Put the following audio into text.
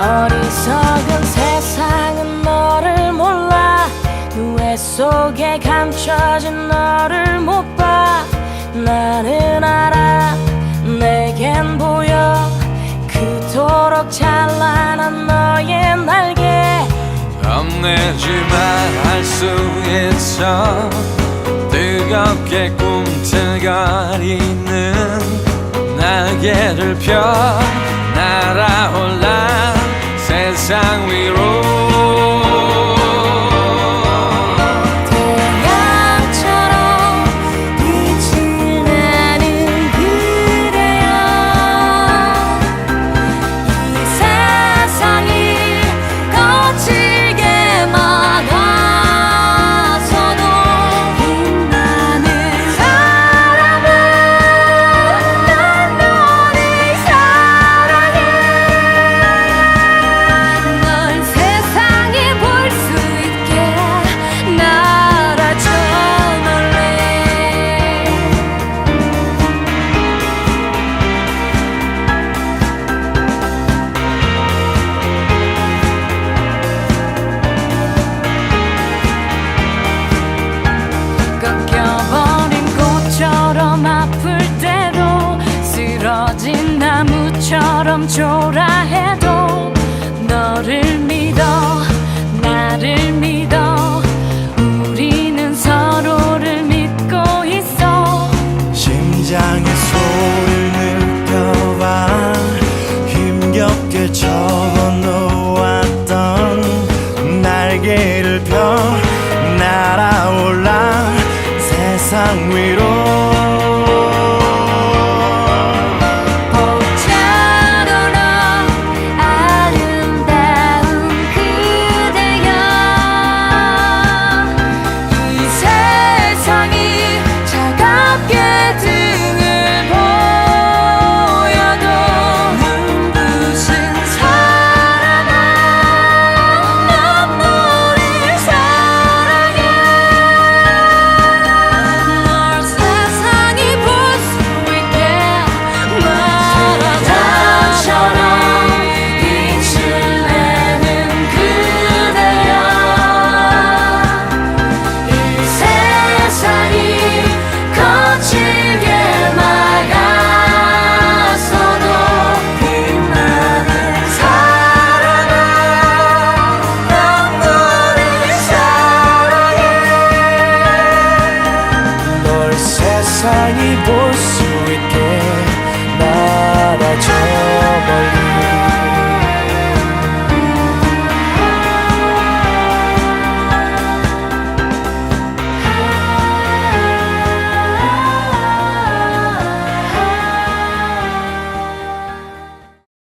어리석은 세상은 너를 몰라. 누에 속에 감춰진 너를 못 봐. 나는 알아. 내겐 보여. 그토록 찬란한 너의 날개. 겁내지만 할수 있어. 뜨겁게 꿈틀거리는 날개를 펴. 날아올라 세상 쓰러진 나무처럼 초라해도 너를 믿어 나를 믿어. 우리는 서로를 믿고 있어. 심장의 소리를 느껴봐. 힘겹게 접어놓았던 날개를 펴 날아올라. 세상 위로 세상이 볼 수 있게 날아줘 멀리.